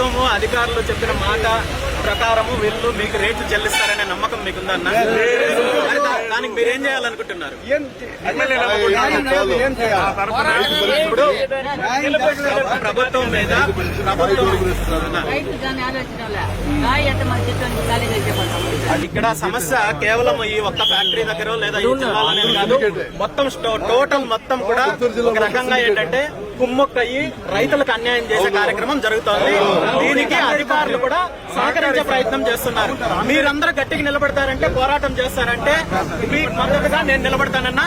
ప్రభుత్వము అధికారులు చెప్పిన మాట ప్రకారము వీళ్ళు మీకు రేట్లు చెల్లిస్తారనే నమ్మకం మీకుందన్న దానికి మీరు ఏం చేయాలనుకుంటున్నారు? ఇప్పుడు ప్రభుత్వం మీద ప్రభుత్వం ఇక్కడ సమస్య కేవలం ఈ ఒక్క ఫ్యాక్టరీ దగ్గర లేదా ఈ జిల్లాలోనే కాదు. మొత్తం టోటల్ మొత్తం కూడా ఒక రకంగా ఏంటంటే కుమ్మక్కయ్యి రైతులకు అన్యాయం చేసే కార్యక్రమం జరుగుతోంది. దీనికి అధికారులు కూడా సహకరించే ప్రయత్నం చేస్తున్నారు. మీరందరూ గట్టిగా నిలబడతారంటే పోరాటం చేస్తారంటే మీకు మద్దతుగా నేను నిలబడతానన్నా.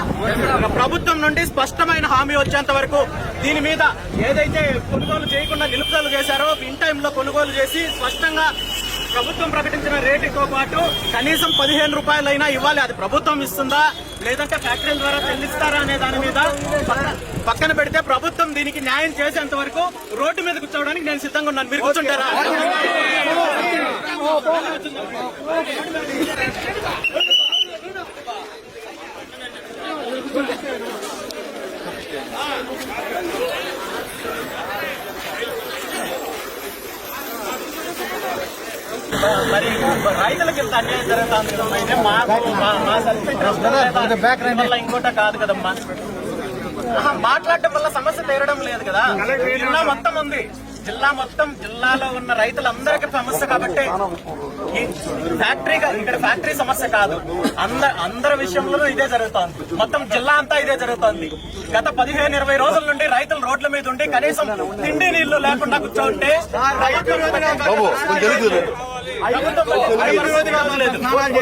ప్రభుత్వం నుండి స్పష్టమైన హామీ వచ్చేంత వరకు దీని మీద ఏదైతే కొనుగోలు చేయకుండా నిలుపుదల చేశారో ఇన్ టైంలో కొనుగోలు చేసి స్పష్టంగా ప్రభుత్వం ప్రకటించిన రేటుతో పాటు కనీసం పదిహేను రూపాయలైనా ఇవ్వాలి. అది ప్రభుత్వం ఇస్తుందా? లేదంటే ఫ్యాక్టరీల ద్వారా చెల్లిస్తారా అనే దాని మీద పక్కన పెడితే ప్రభుత్వం దీనికి న్యాయం చేసేంత వరకు రోడ్డు మీద కూర్చోవడానికి నేను సిద్ధంగా ఉన్నాను. మీరు కూర్చుంటారా? మరి రైతులకు ఇంత అన్యాయం జరుగుతుంది మాకు మా- మా సెల్ఫ్ ఇంకోట కాదు కదమ్మా. మాట్లాడటం వల్ల సమస్య తీరడం లేదు కదా. మొత్తం ఉంది. జిల్లా మొత్తం జిల్లాలో ఉన్న రైతులందరికీ సమస్య కాబట్టి ఈ ఫ్యాక్టరీగా ఇక్కడ ఫ్యాక్టరీ సమస్య కాదు అందరు అందరి విషయంలోనూ ఇదే జరుగుతోంది మొత్తం జిల్లా అంతా ఇదే జరుగుతోంది గత పదిహేను ఇరవై రోజుల నుండి రైతులు రోడ్ల మీద ఉండి కనీసం తిండి నీళ్ళు లేకుండా కూర్చోంటే.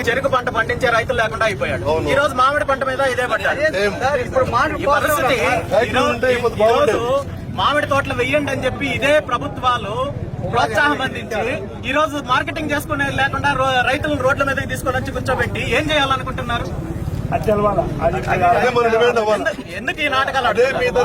చెరుకు పంట పండించే రైతులు లేకుండా అయిపోయాడు. ఈ రోజు మామిడి పంట మీద ఇదే పడ్డారు? ఈ పరిస్థితి మామిడి తోటలు వెయ్యండి అని చెప్పి ఇదే ప్రభుత్వాలు ప్రోత్సాహం అందించి ఈ రోజు మార్కెటింగ్ చేసుకునేది లేకుండా రైతులను రోడ్ల మీదకి తీసుకొని వచ్చి కూర్చోబెట్టి ఏం చేయాలనుకుంటున్నారు? ఎందుకు ఈ నాటకాలు